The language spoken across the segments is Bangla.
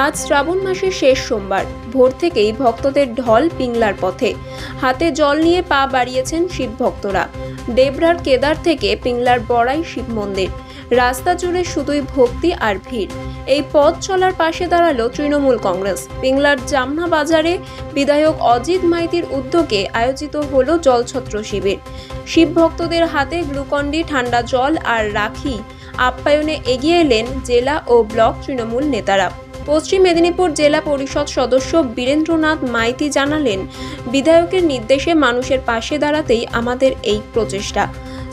আজ শ্রাবণ মাসের শেষ সোমবার। ভোর থেকেই ভক্তদের ঢল পিংলার পথে। হাতে জল নিয়ে পা বাড়িয়েছেন শিব ভক্তরা দেবরার কেদার থেকে পিংলার বড়াই শিব মন্দির। রাস্তা জুড়ে শুধুই ভক্তি আর ভিড়। এই পথ চলার পাশে দাঁড়াল তৃণমূল কংগ্রেস। পিংলার জামনা বাজারে বিধায়ক অজিত মাইতির উদ্যোগে আয়োজিত হলো জলছত্র শিবির। শিব ভক্তদের হাতে গ্লুকন্ডি, ঠান্ডা জল আর রাখি। আপ্যায়নে এগিয়ে এলেন জেলা ও ব্লক তৃণমূল নেতারা। পশ্চিম মেদিনীপুর জেলা পরিষদ সদস্য বীরেন্দ্রনাথ মাইতি জানালেন, বিধায়কের নির্দেশে মানুষের পাশে দাঁড়াতেই আমাদের এই প্রচেষ্টা।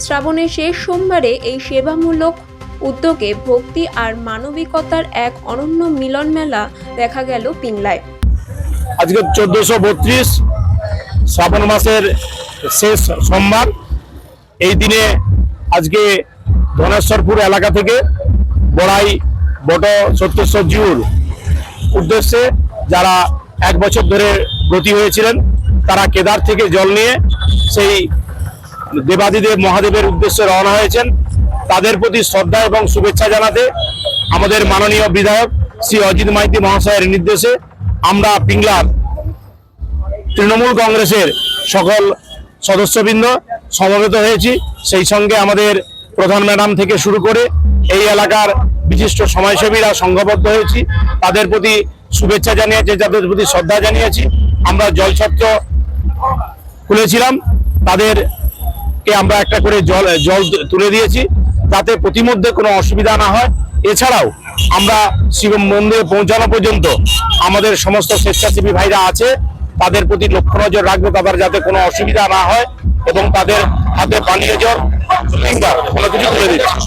শ্রাবণের শেষ সোমবারে এই সেবামূলক উদ্যোগে ভক্তি আর মানবিকতার এক অনন্য মিলন মেলা দেখা গেল পিংলায়। আজকে চোদ্দশো বত্রিশ শ্রাবণ মাসের শেষ সোমবার। এই দিনে আজকে ধনেশ্বরপুর এলাকা থেকে বড়াই বট সত্যেশ্বর জিউর উদ্দেশ্যে যারা এক বছর ধরে ব্রতী হয়েছিলেন, তারা কেদার থেকে জল নিয়ে সেই দেবাদিদেব মহাদেবের উদ্দেশ্যে রওনা হয়েছেন। তাদের প্রতি শ্রদ্ধা এবং শুভেচ্ছা জানাতে আমাদের মাননীয় বিধায়ক শ্রী অজিত মাইতি মহাশয়ের নির্দেশে আমরা পিংলার তৃণমূল কংগ্রেসের সকল সদস্যবৃন্দ সমবেত হয়েছি। সেই সঙ্গে আমাদের প্রধান ম্যাডাম থেকে শুরু করে এই এলাকার বিশিষ্ট সমাজসেবীরা সংঘবদ্ধ হয়েছি। তাদের প্রতি শুভেচ্ছা জানিয়েছি, তাদের প্রতি শ্রদ্ধা জানিয়েছি। আমরা জল জলছত্র খুলেছিলাম। তাদেরকে আমরা একটা করে জল জল তুলে দিয়েছি যাতে প্রতিমধ্যে কোনো অসুবিধা না হয়। এছাড়াও আমরা শিব মন্দিরে পৌঁছানো পর্যন্ত আমাদের সমস্ত স্বেচ্ছাসেবী ভাইরা আছে। তাদের প্রতি লক্ষ্য নজর রাখব, তাদের যাতে কোনো অসুবিধা না হয় এবং তাদের হাতে পানীয় জল কিংবা কোনো কিছু তুলে দিচ্ছি